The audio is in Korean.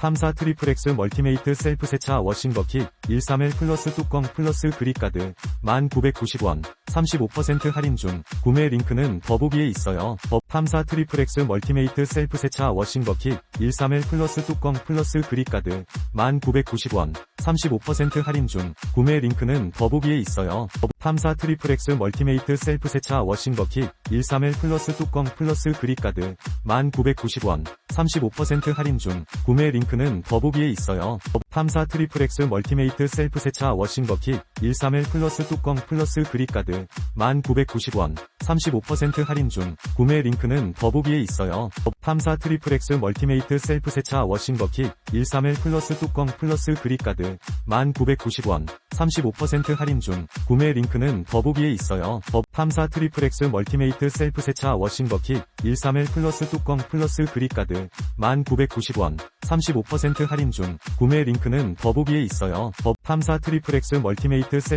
탐사 트리플엑스 멀티메이트 셀프 세차 워싱 버킷 131 플러스 뚜껑 플러스 그립가드 1990원 35% 할인 중 구매 링크는 더보기에 있어요. 법 탐사 트리플엑스 멀티메이트 셀프 세차 워싱 버킷 131 플러스 뚜껑 플러스 그립가드 1990원 35% 할인 중 구매 링크는 더보기에 있어요. 법 탐사 트리플엑스 멀티메이트 셀프 세차 워싱 버킷 131 플러스 뚜껑 플러스 그립가드 1990원 35% 할인 중 구매 링크는 더보기에 있어요. 법 탐사 트리플엑스 멀티메이트 셀프 세차 워싱 버킷 131 플러스 뚜껑 플러스 그립가드 1990원 35% 할인 중 구매 링크는 더보기에 있어요. 법 탐사 트리플엑스 멀티메이트 셀프 세차 워싱 버킷 131 플러스 뚜껑 플러스 그립가드 1990원 35% 할인 중 구매 링크는 더보기에 있어요. 법 탐사 트리플엑스 멀티메이트 셀프 세차 워싱 버킷 131 플러스 뚜껑 플러스 그립가드 1990원 35% 할인 중 구매 링크는 더보기에 있어요. 법 탐사 트리플엑스 멀티메이트 셀프